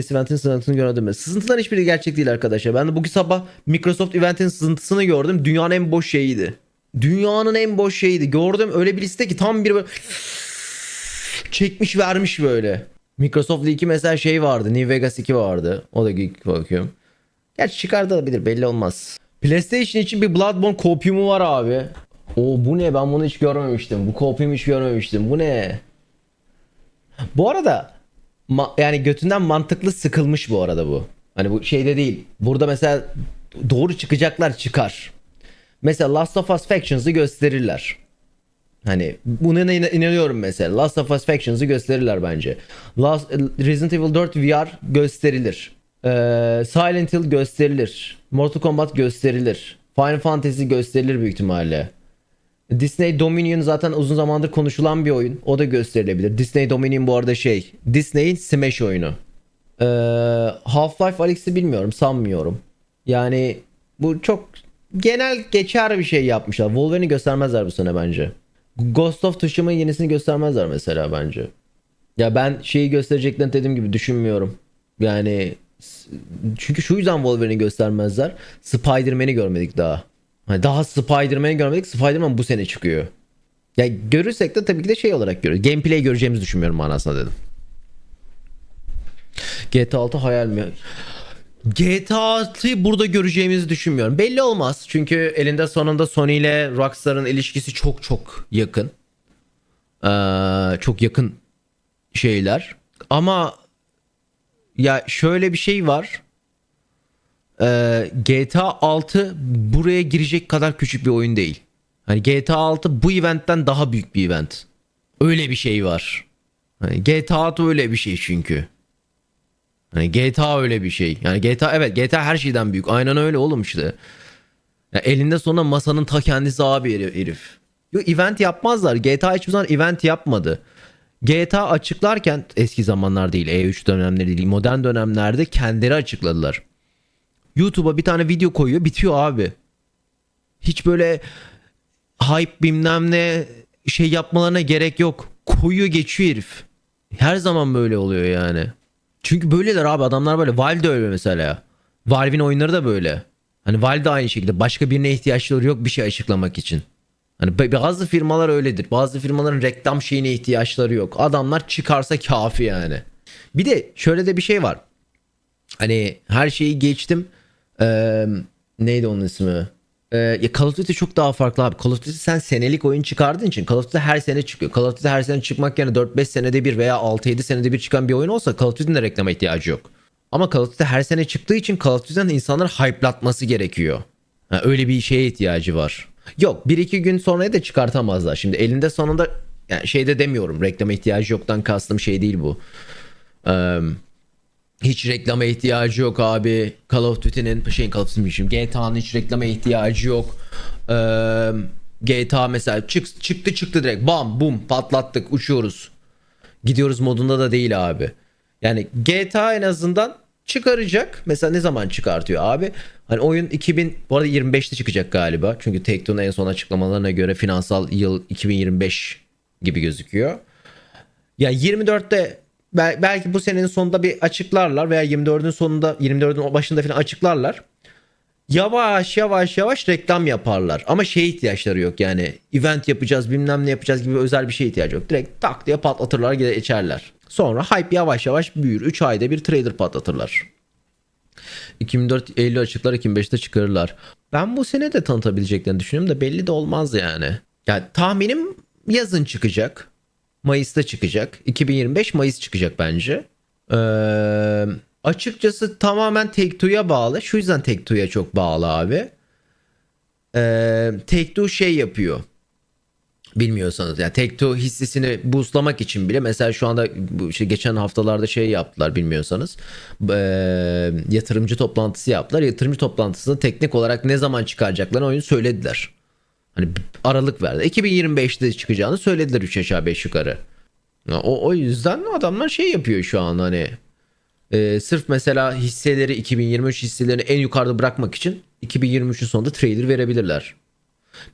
PS Event'in sızıntısını gördüm? Sızıntıların hiçbiri gerçek değil arkadaşlar. Ben de bugün sabah Microsoft Event'in sızıntısını gördüm. Dünyanın en boş şeyiydi. Dünyanın en boş şeyiydi. Gördüm öyle bir liste ki tam bir böyle çekmiş vermiş böyle. Microsoft 2 mesela şey vardı. New Vegas 2 vardı. O da ilk bakıyorum. Gerçi çıkartılabilir belli olmaz. PlayStation için bir Bloodborne kopyumu var abi. O bu ne ben bunu hiç görmemiştim. Bu kopyumu hiç görmemiştim. Bu ne? Bu arada ma- yani götünden mantıklı sıkılmış bu arada bu. Hani bu şeyde değil. Burada mesela doğru çıkacaklar çıkar. Mesela Last of Us Factions'ı gösterirler. Hani buna inan- inanıyorum mesela. Last of Us Factions'ı gösterirler bence. Last, Resident Evil 4 VR gösterilir. Ee, Silent Hill gösterilir. Mortal Kombat gösterilir. Final Fantasy gösterilir büyük ihtimalle. Disney Dominion zaten uzun zamandır konuşulan bir oyun. O da gösterilebilir. Disney Dominion bu arada şey. Disney'in Smash oyunu. Ee, Half-Life Alyx'i bilmiyorum. Sanmıyorum. Yani bu çok genel geçer bir şey yapmışlar. Wolverine'i göstermezler bu sene bence. Ghost of Tsushima'nın yenisini göstermezler mesela bence. Ya ben şeyi göstereceklerini dediğim gibi düşünmüyorum. Yani çünkü şu yüzden Wolverine'i göstermezler. Spider-Man'i görmedik daha. Hani daha Spider-Man'i görmedik. Spider-Man bu sene çıkıyor. Ya görürsek de tabii ki de şey olarak görüyoruz. Gameplay göreceğimizi düşünmüyorum manasında dedim. GTA 6 hayal mi? GTA 6'yı burada göreceğimizi düşünmüyorum. Belli olmaz. Çünkü elinde sonunda Sony ile Rockstar'ın ilişkisi çok çok yakın. Ee, çok yakın şeyler. Ama ya şöyle bir şey var. Ee, GTA 6 buraya girecek kadar küçük bir oyun değil. Hani GTA 6 bu eventten daha büyük bir event. Öyle bir şey var. Hani GTA 6 öyle bir şey çünkü. Hani GTA öyle bir şey. Yani GTA evet GTA her şeyden büyük. Aynen öyle oğlum işte. Ya elinde sonunda masanın ta kendisi abi herif. Yo, event yapmazlar. GTA hiçbir zaman event yapmadı. GTA açıklarken eski zamanlar değil E3 dönemleri değil modern dönemlerde kendileri açıkladılar. YouTube'a bir tane video koyuyor bitiyor abi. Hiç böyle hype bilmem ne şey yapmalarına gerek yok. Koyuyor geçiyor herif. Her zaman böyle oluyor yani. Çünkü böyleler abi adamlar böyle. Valve de öyle mesela. Valve'in oyunları da böyle. Hani Valve de aynı şekilde. Başka birine ihtiyaçları yok bir şey açıklamak için. Hani ba- bazı firmalar öyledir. Bazı firmaların reklam şeyine ihtiyaçları yok. Adamlar çıkarsa kafi yani. Bir de şöyle de bir şey var. Hani her şeyi geçtim. Ee, neydi onun ismi? Ee, ya Call of Duty çok daha farklı abi. Call of Duty sen senelik oyun çıkardığın için Call of Duty her sene çıkıyor. Call of Duty her sene çıkmak yerine 4-5 senede bir veya 6-7 senede bir çıkan bir oyun olsa Call of Duty'nin de reklama ihtiyacı yok. Ama Call of Duty her sene çıktığı için Call of Duty'den insanları hype'latması gerekiyor. Ha, öyle bir şeye ihtiyacı var. Yok 1-2 gün sonraya da çıkartamazlar. Şimdi elinde sonunda yani şeyde demiyorum reklama ihtiyacı yoktan kastım şey değil bu. Eee hiç reklama ihtiyacı yok abi. Call of Duty'nin şeyin Call of Duty'nin GTA'nın hiç reklama ihtiyacı yok. Ee, GTA mesela çık, çıktı çıktı direkt bam bum patlattık uçuyoruz. Gidiyoruz modunda da değil abi. Yani GTA en azından çıkaracak. Mesela ne zaman çıkartıyor abi? Hani oyun 2000 bu arada 25'te çıkacak galiba. Çünkü Take-Two'nun en son açıklamalarına göre finansal yıl 2025 gibi gözüküyor. Ya 24'te bel- belki bu senenin sonunda bir açıklarlar veya 24'ün sonunda 24'ün başında falan açıklarlar. Yavaş yavaş yavaş reklam yaparlar. Ama şeye ihtiyaçları yok yani. Event yapacağız bilmem ne yapacağız gibi özel bir şeye ihtiyacı yok. Direkt tak diye patlatırlar geçerler. Sonra hype yavaş yavaş büyür. 3 ayda bir trailer patlatırlar. 2004 Eylül açıklar 2005'te çıkarırlar. Ben bu sene de tanıtabileceklerini düşünüyorum da belli de olmaz yani. Yani tahminim yazın çıkacak. Mayıs'ta çıkacak. 2025 Mayıs çıkacak bence. Ee, açıkçası tamamen Take-Two'ya bağlı. Şu yüzden Take-Two'ya çok bağlı abi. Ee, Take-Two şey yapıyor. Bilmiyorsanız yani Take-Two hissesini boostlamak için bile mesela şu anda işte geçen haftalarda şey yaptılar bilmiyorsanız ee, yatırımcı toplantısı yaptılar. Yatırımcı toplantısında teknik olarak ne zaman çıkaracaklarını oyunu söylediler. Hani aralık verdi. 2025'te çıkacağını söylediler 3 aşağı 5 yukarı. O, o yüzden adamlar şey yapıyor şu an hani e, sırf mesela hisseleri 2023 hisselerini en yukarıda bırakmak için 2023'ün sonunda trailer verebilirler.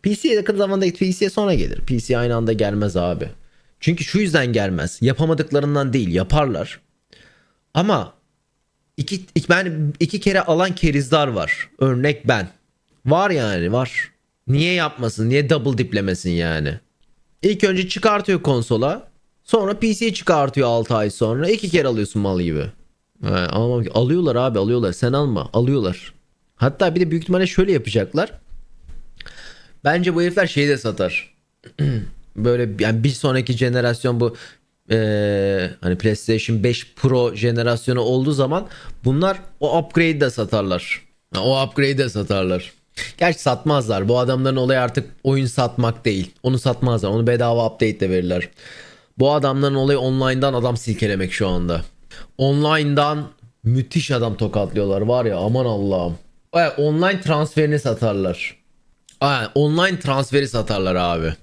PC'ye yakın zamanda PC'ye sonra gelir. PC aynı anda gelmez abi. Çünkü şu yüzden gelmez. Yapamadıklarından değil yaparlar. Ama iki, iki, ben iki kere alan kerizler var. Örnek ben. Var yani var. Niye yapmasın? Niye double diplemesin yani? İlk önce çıkartıyor konsola. Sonra PC'ye çıkartıyor 6 ay sonra. iki kere alıyorsun mal gibi. He, alıyorlar abi alıyorlar. Sen alma. Alıyorlar. Hatta bir de büyük ihtimalle şöyle yapacaklar. Bence bu herifler şeyi de satar. Böyle yani bir sonraki jenerasyon bu eee, hani PlayStation 5 Pro jenerasyonu olduğu zaman bunlar o upgrade'i de satarlar. O upgrade'i de satarlar. Gerçi satmazlar. Bu adamların olayı artık oyun satmak değil. Onu satmazlar. Onu bedava update de verirler. Bu adamların olayı online'dan adam silkelemek şu anda. Online'dan müthiş adam tokatlıyorlar var ya aman Allah'ım. Baya online transferini satarlar. Aynen, online transferi satarlar abi.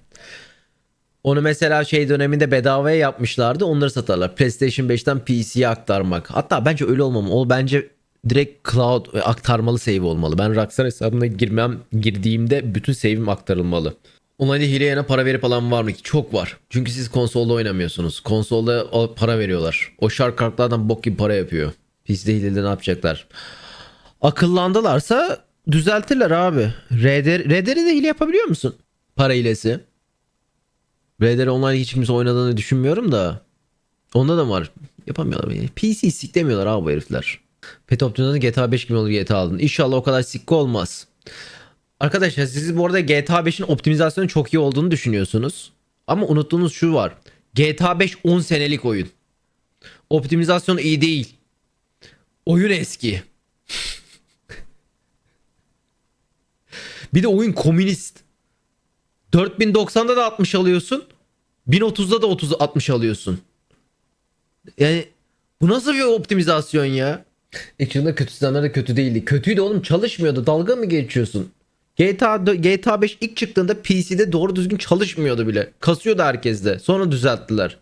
Onu mesela şey döneminde bedavaya yapmışlardı. Onları satarlar. PlayStation 5'ten PC'ye aktarmak. Hatta bence öyle olmamalı. O bence direkt cloud aktarmalı save olmalı. Ben Rockstar hesabına girmem girdiğimde bütün save'im aktarılmalı. Online'da hile yerine para verip alan var mı ki? Çok var. Çünkü siz konsolda oynamıyorsunuz. Konsolda para veriyorlar. O şark kartlardan bok gibi para yapıyor. PC'de hilede ne yapacaklar? Akıllandılarsa düzeltirler abi. RDR, RDR'i de hile yapabiliyor musun? Para hilesi. RDR online hiç kimse oynadığını düşünmüyorum da. Onda da var. Yapamıyorlar. PC siklemiyorlar abi bu herifler. Pet Optimum'da GTA 5 gibi olur GTA aldın. İnşallah o kadar sikko olmaz. Arkadaşlar siz bu arada GTA 5'in optimizasyonu çok iyi olduğunu düşünüyorsunuz. Ama unuttuğunuz şu var. GTA 5 10 senelik oyun. Optimizasyon iyi değil. Oyun eski. Bir de oyun komünist. 4090'da da 60 alıyorsun. 1030'da da 30 60 alıyorsun. Yani bu nasıl bir optimizasyon ya? Yılında kötü sistemler de kötü değildi. Kötüydü oğlum çalışmıyordu. Dalga mı geçiyorsun? GTA GTA 5 ilk çıktığında PC'de doğru düzgün çalışmıyordu bile. Kasıyordu herkeste. Sonra düzelttiler.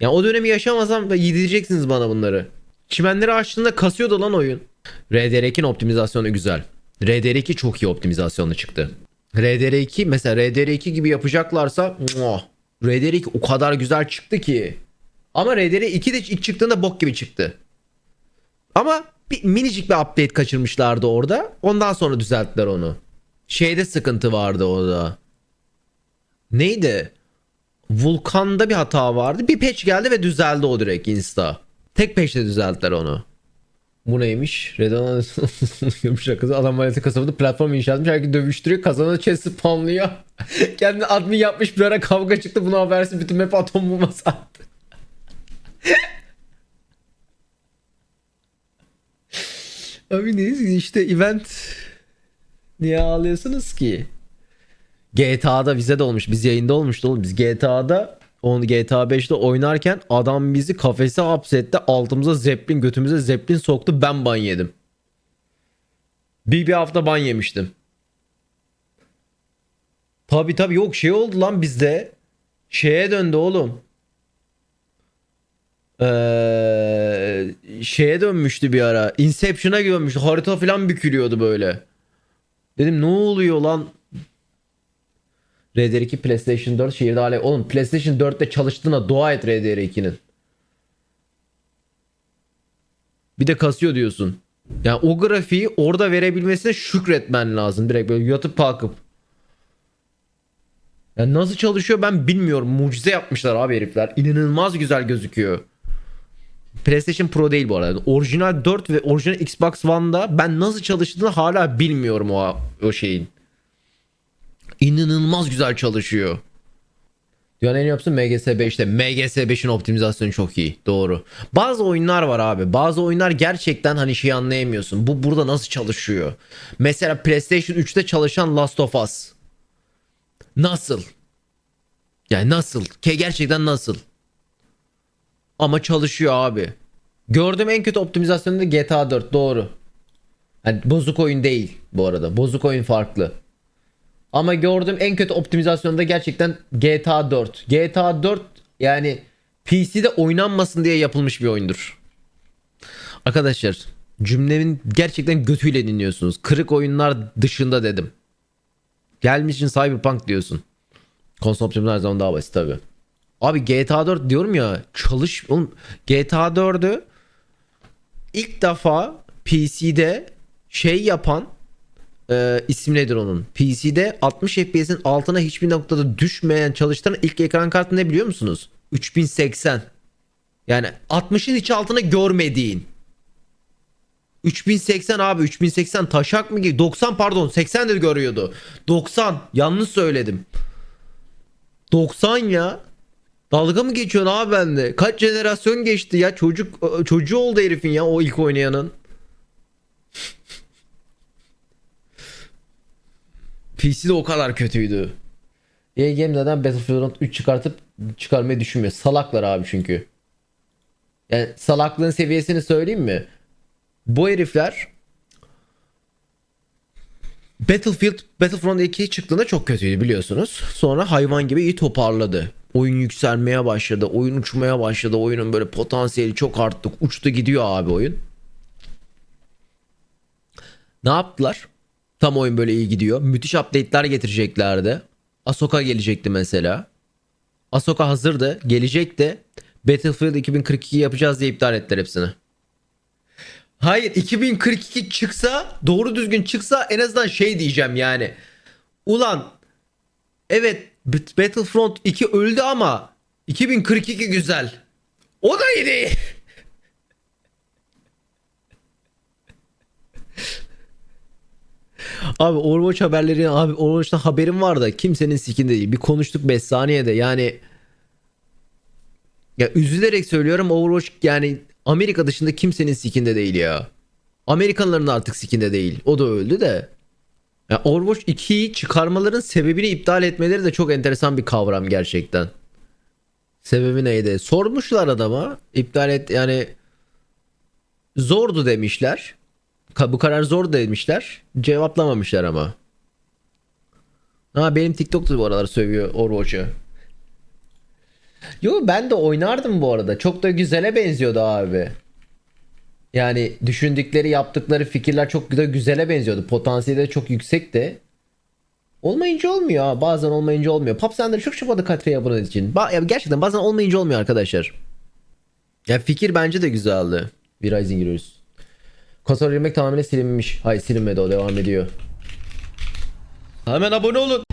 Ya o dönemi yaşamasam yedireceksiniz bana bunları. Çimenleri açtığında kasıyordu lan oyun. RDR2'nin optimizasyonu güzel. RDR2 çok iyi optimizasyonlu çıktı. RDR2 mesela RDR2 gibi yapacaklarsa muah, RDR2 o kadar güzel çıktı ki. Ama RDR2 de ilk çıktığında bok gibi çıktı. Ama bir minicik bir update kaçırmışlardı orada. Ondan sonra düzelttiler onu. Şeyde sıkıntı vardı orada. Neydi? Vulkan'da bir hata vardı. Bir patch geldi ve düzeldi o direkt insta. Tek patch'te düzelttiler onu. Bu neymiş? Redon görmüş kızı adam maneti kasabada platform inşa etmiş. Herkes dövüştürüyor. Kazanı chest spamlıyor. Kendi admin yapmış bir ara kavga çıktı. Bunu habersiz bütün map atom bulması attı. Neyse işte event niye ağlıyorsunuz ki? GTA'da bize de olmuş. Biz yayında olmuştu oğlum. Biz GTA'da onu GTA 5'te oynarken adam bizi kafese hapsetti. Altımıza zeplin götümüze zeplin soktu. Ben ban yedim. Bir, bir hafta ban yemiştim. Tabi tabi yok şey oldu lan bizde. Şeye döndü oğlum. Ee, şeye dönmüştü bir ara. Inception'a dönmüştü. Harita falan bükülüyordu böyle. Dedim ne oluyor lan? RDR2 PlayStation 4 şehirde hala oğlum PlayStation 4'te çalıştığına dua et RDR2'nin. Bir de kasıyor diyorsun. Yani o grafiği orada verebilmesine şükretmen lazım. Direkt böyle yatıp kalkıp. Yani nasıl çalışıyor ben bilmiyorum. Mucize yapmışlar abi herifler. İnanılmaz güzel gözüküyor. PlayStation Pro değil bu arada. Orijinal 4 ve orijinal Xbox One'da ben nasıl çalıştığını hala bilmiyorum o, o şeyin. İnanılmaz güzel çalışıyor. Dünyanın en yapısı MGS 5'te. MGS 5'in optimizasyonu çok iyi. Doğru. Bazı oyunlar var abi. Bazı oyunlar gerçekten hani şey anlayamıyorsun. Bu burada nasıl çalışıyor? Mesela PlayStation 3'te çalışan Last of Us. Nasıl? Yani nasıl? Ke gerçekten nasıl? Ama çalışıyor abi. Gördüğüm en kötü optimizasyonu da GTA 4 doğru. Yani bozuk oyun değil bu arada. Bozuk oyun farklı. Ama gördüğüm en kötü optimizasyonda gerçekten GTA 4. GTA 4 yani PC'de oynanmasın diye yapılmış bir oyundur. Arkadaşlar cümlemin gerçekten götüyle dinliyorsunuz. Kırık oyunlar dışında dedim. Gelmişsin Cyberpunk diyorsun. Konsol zaman daha basit tabi. Abi GTA 4 diyorum ya çalış oğlum GTA 4'ü ilk defa PC'de şey yapan e, isim nedir onun? PC'de 60 FPS'in altına hiçbir noktada düşmeyen çalıştıran ilk ekran kartı ne biliyor musunuz? 3080. Yani 60'ın hiç altına görmediğin. 3080 abi 3080 taşak mı ki? 90 pardon 80 de görüyordu. 90 yanlış söyledim. 90 ya. Dalga mı geçiyorsun abi bende? Kaç jenerasyon geçti ya? Çocuk çocuğu oldu herifin ya o ilk oynayanın. PC de o kadar kötüydü. EA Games neden Battlefield 3 çıkartıp çıkarmayı düşünmüyor? Salaklar abi çünkü. Yani salaklığın seviyesini söyleyeyim mi? Bu herifler Battlefield Battlefront 2 çıktığında çok kötüydü biliyorsunuz. Sonra hayvan gibi iyi toparladı. Oyun yükselmeye başladı. Oyun uçmaya başladı. Oyunun böyle potansiyeli çok arttı. Uçtu gidiyor abi oyun. Ne yaptılar? Tam oyun böyle iyi gidiyor. Müthiş update'ler getireceklerdi. Ahsoka gelecekti mesela. Ahsoka hazırdı. Gelecekti. Battlefield 2042 yapacağız diye iptal ettiler hepsini. Hayır 2042 çıksa doğru düzgün çıksa en azından şey diyeceğim yani. Ulan evet Battlefront 2 öldü ama 2042 güzel. O da iyi değil. Abi Overwatch haberleri abi Overwatch'tan haberim var da kimsenin sikinde değil. Bir konuştuk 5 saniyede yani ya üzülerek söylüyorum Overwatch yani Amerika dışında kimsenin sikinde değil ya. Amerikanların artık sikinde değil. O da öldü de. Ya Overwatch 2'yi çıkarmaların sebebini iptal etmeleri de çok enteresan bir kavram gerçekten. Sebebi neydi? Sormuşlar adama. İptal et yani zordu demişler. Bu karar zor demişler. Cevaplamamışlar ama. Ha benim TikTok'ta bu aralar sövüyor Overwatch'ı. Yo ben de oynardım bu arada. Çok da güzele benziyordu abi. Yani düşündükleri, yaptıkları fikirler çok da güzele benziyordu. Potansiyeli de çok yüksekti. Olmayınca olmuyor. Bazen olmayınca olmuyor. Pop Sender çok şıpadı Katra'ya bunun için. Ba- ya gerçekten bazen olmayınca olmuyor arkadaşlar. Ya fikir bence de güzeldi. Rising giriyoruz. Konsol yemek tamamen silinmiş. Hayır silinmedi o devam ediyor. Hemen abone olun.